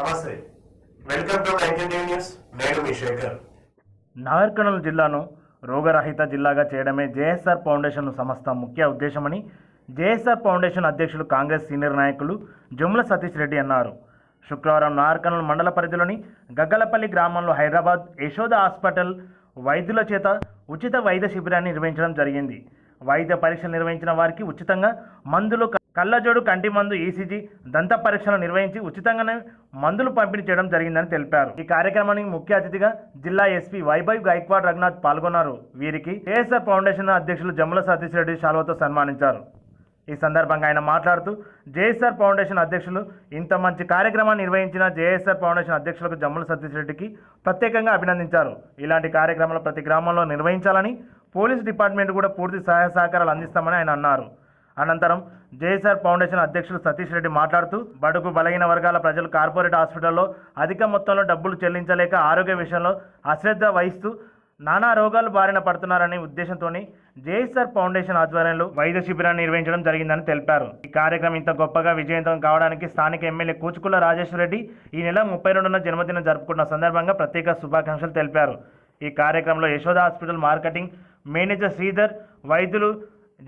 నమస్తే. Welcome to news. నేను మీ శేఖర్. నాగర్ కర్నూలు జిల్లాను రోగరహిత జిల్లాగా చేయడమే జేఎస్ఆర్ ఫౌండేషన్ సంస్థ ముఖ్య ఉద్దేశమని జేఎస్ఆర్ ఫౌండేషన్ అధ్యక్షులు కాంగ్రెస్ సీనియర్ నాయకులు జుమ్ల సతీష్ రెడ్డి అన్నారు. శుక్రవారం నాగర్ మండల పరిధిలోని గగ్గలపల్లి గ్రామంలో హైదరాబాద్ యశోద హాస్పిటల్ వైద్యుల చేత ఉచిత వైద్య శిబిరాన్ని నిర్వహించడం జరిగింది. వైద్య పరీక్షలు నిర్వహించిన వారికి ఉచితంగా మందులు కళ్ళజోడు కంటి మందు ఈసీజీ దంత పరీక్షలు నిర్వహించి ఉచితంగానే మందులు పంపిణీ చేయడం జరిగిందని తెలిపారు. ఈ కార్యక్రమానికి ముఖ్య అతిథిగా జిల్లా ఎస్పీ వైభవ్ గైక్వాడ్ రఘునాథ్ పాల్గొన్నారు. వీరికి కేఎస్ఆర్ ఫౌండేషన్ అధ్యక్షులు జమ్ముల సతీష్ రెడ్డి శాల్వతో సన్మానించారు. ఈ సందర్భంగా ఆయన మాట్లాడుతూ జేఎస్ఆర్ ఫౌండేషన్ అధ్యక్షులు ఇంత మంచి కార్యక్రమాన్ని నిర్వహించిన జేఎస్ఆర్ ఫౌండేషన్ అధ్యక్షులకు జమ్ముల సతీష్ రెడ్డికి ప్రత్యేకంగా అభినందించారు. ఇలాంటి కార్యక్రమాలు ప్రతి గ్రామంలో నిర్వహించాలని పోలీస్ డిపార్ట్మెంట్ కూడా పూర్తి సహాయ సహకారాలు అందిస్తామని ఆయన అన్నారు. అనంతరం జేఎస్ఆర్ ఫౌండేషన్ అధ్యక్షులు సతీష్ రెడ్డి మాట్లాడుతూ బడుగు బలహీన వర్గాల ప్రజలు కార్పొరేట్ హాస్పిటల్లో అధిక మొత్తంలో డబ్బులు చెల్లించలేక ఆరోగ్య విషయంలో అశ్రద్ధ వహిస్తూ నానా రోగాలు బారిన పడుతున్నారనే ఉద్దేశంతో జేఎస్ఆర్ ఫౌండేషన్ ఆధ్వర్యంలో వైద్య శిబిరాన్ని నిర్వహించడం జరిగిందని తెలిపారు. ఈ కార్యక్రమం ఇంత గొప్పగా విజయవంతం కావడానికి స్థానిక ఎమ్మెల్యే కూచుకుల రాజేశ్వర రెడ్డి ఈ నెల ముప్పై రెండున జన్మదినం జరుపుకున్న సందర్భంగా ప్రత్యేక శుభాకాంక్షలు తెలిపారు. ఈ కార్యక్రమంలో Yashoda hospital marketing manager Sridhar వైద్యులు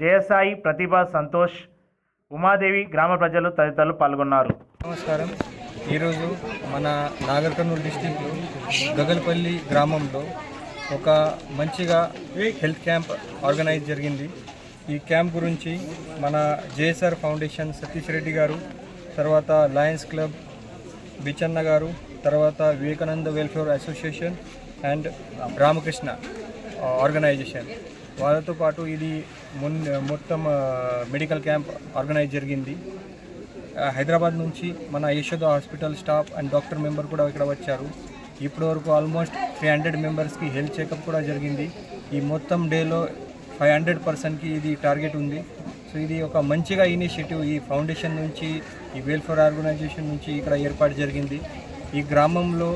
జయసాయి ప్రతిభ సంతోష్ ఉమాదేవి గ్రామ ప్రజలు తదితరులు పాల్గొన్నారు. నమస్కారం. ఈరోజు మన నాగర్ కర్నూలు డిస్టిక్లో గగల్పల్లి గ్రామంలో ఒక మంచిగా హెల్త్ క్యాంప్ ఆర్గనైజ్ జరిగింది. ఈ క్యాంప్ గురించి మన జేఎస్ఆర్ ఫౌండేషన్ సతీష్ రెడ్డి గారు తర్వాత లయన్స్ క్లబ్ బిచన్న గారు తర్వాత Vivekananda welfare association and Ramakrishna organisation. వాళ్ళతో పాటు ఇది మొత్తం మెడికల్ క్యాంప్ ఆర్గనైజ్ జరిగింది. హైదరాబాద్ నుంచి మన Yashoda hospital staff and doctor member కూడా ఇక్కడ వచ్చారు. ఇప్పటి వరకు ఆల్మోస్ట్ త్రీ హండ్రెడ్ మెంబర్స్కి హెల్త్ చెకప్ కూడా జరిగింది. ఈ మొత్తం డేలో ఫైవ్ హండ్రెడ్ పర్సెంట్కి ఇది టార్గెట్ ఉంది. సో ఇది ఒక మంచిగా ఇనిషియేటివ్ ఈ ఫౌండేషన్ నుంచి ఈ వెల్ఫేర్ ఆర్గనైజేషన్ నుంచి ఇక్కడ ఏర్పాటు జరిగింది. ఈ గ్రామంలో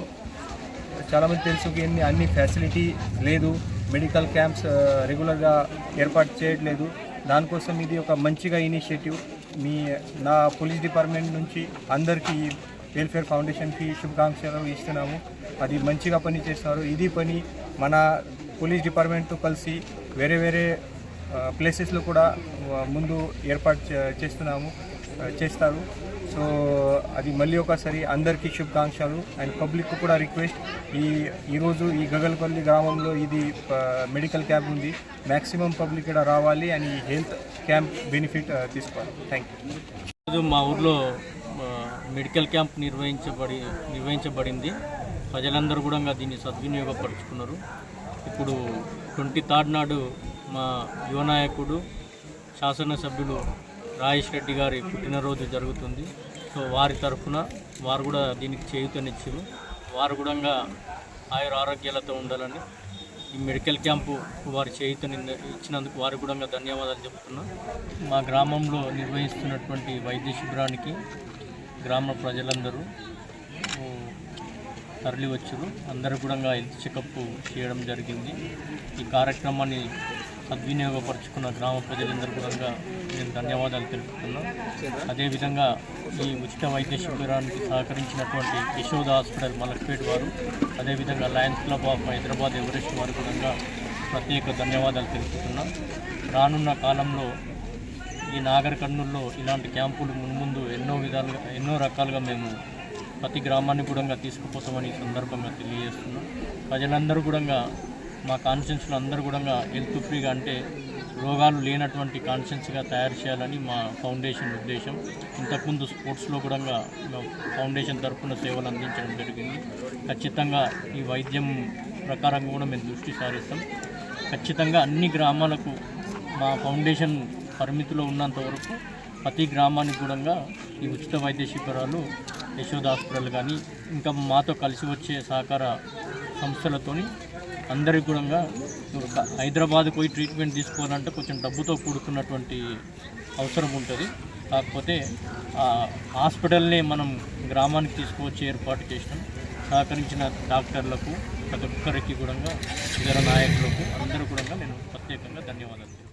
చాలామంది తెలుసు ఎన్ని అన్ని ఫెసిలిటీ లేదు. మెడికల్ క్యాంప్స్ రెగ్యులర్గా ఏర్పాటు చేయట్లేదు. దానికోసం ఇది ఒక మంచిగా ఇనిషియేటివ్. మీ నా పోలీస్ డిపార్ట్మెంట్ నుంచి అందరికీ వెల్ఫేర్ ఫౌండేషన్కి శుభాకాంక్షలు ఇస్తున్నాము. అది మంచిగా పని చేస్తున్నారు. ఇది పని మన పోలీస్ డిపార్ట్మెంట్తో కలిసి వేరే వేరే ప్లేసెస్లో కూడా ముందు ఏర్పాటు చే- చేస్తున్నాము చేస్తారు. సో అది మళ్ళీ ఒకసారి అందరికీ శుభాకాంక్షలు. అండ్ పబ్లిక్ కూడా రిక్వెస్ట్ ఈ ఈరోజు ఈ గగల్పల్లి గ్రామంలో ఇది మెడికల్ క్యాంప్ ఉంది. మ్యాక్సిమం పబ్లిక్ ఇక్కడ రావాలి అండ్ ఈ హెల్త్ క్యాంప్ బెనిఫిట్ తీసుకోవాలి. Thank you. ఈరోజు మా ఊర్లో మెడికల్ క్యాంప్ నిర్వహించబడి నిర్వహించబడింది. ప్రజలందరూ కూడా దీన్ని సద్వినియోగపరుచుకున్నారు. ఇప్పుడు ట్వంటీ థర్డ్ నాడు మా యువ నాయకుడు శాసనసభ్యులు రాజేష్ రెడ్డి గారి పుట్టినరోజు జరుగుతుంది. సో వారి తరఫున వారు కూడా దీనికి చేయూతనిచ్చారు. వారు కూడా ఆయుర ఆరోగ్యాలతో ఉండాలని ఈ మెడికల్ క్యాంపు వారి చేయుతని ఇచ్చినందుకు వారికి కూడా ధన్యవాదాలు చెప్తున్నా. మా గ్రామంలో నిర్వహిస్తున్నటువంటి వైద్య శిబిరానికి గ్రామ ప్రజలందరూ తరలి వచ్చారు అందరూ కూడా హెల్త్ చెకప్ చేయడం జరిగింది. ఈ కార్యక్రమాన్ని సద్వినియోగపరుచుకున్న గ్రామ ప్రజలందరూ కూడా నేను ధన్యవాదాలు తెలుపుతున్నాను. అదేవిధంగా ఈ ఉచిత వైద్య శిబిరానికి సహకరించినటువంటి యశోద హాస్పిటల్ మలక్పేట్ వారు అదేవిధంగా lions club of Hyderabad Everest వారు కూడా ప్రత్యేక ధన్యవాదాలు తెలుపుతున్నా. రానున్న కాలంలో ఈ నాగర్ కర్నూల్లో ఇలాంటి క్యాంపులు మున్ముందు ఎన్నో విధాలుగా ఎన్నో రకాలుగా మేము ప్రతి గ్రామాన్ని కూడా తీసుకుపోతామని సందర్భంగా తెలియజేస్తున్నాం. ప్రజలందరూ కూడా మా కాన్షియన్స్లో అందరూ కూడా హెల్త్ ఫ్రీగా అంటే రోగాలు లేనటువంటి కాన్షియన్స్గా తయారు చేయాలని మా ఫౌండేషన్ ఉద్దేశం. ఇంతకుముందు స్పోర్ట్స్లో కూడా ఫౌండేషన్ తరఫున సేవలు అందించడం జరిగింది. ఖచ్చితంగా ఈ వైద్యం ప్రకారంగా కూడా మేము దృష్టి సారిస్తాం. ఖచ్చితంగా అన్ని గ్రామాలకు మా ఫౌండేషన్ పరిమితిలో ఉన్నంత వరకు ప్రతి గ్రామానికి కూడా ఈ ఉచిత వైద్య శిబిరాలు యశోద హాస్పిటల్ కానీ ఇంకా మాతో కలిసి వచ్చే సహకార సంస్థలతోని అందరికి కూడా ఇప్పుడు హైదరాబాద్ పోయి ట్రీట్మెంట్ తీసుకోవాలంటే కొంచెం డబ్బుతో కూడుకున్నటువంటి అవసరం ఉంటుంది. కాకపోతే ఆ హాస్పిటల్ని మనం గ్రామానికి తీసుకువచ్చి ఏర్పాటు చేసినాం. సహకరించిన డాక్టర్లకు ప్రతి ఒక్కరికి కూడా ఇతర నాయకులకు అందరూ కూడా నేను ప్రత్యేకంగా ధన్యవాదాలు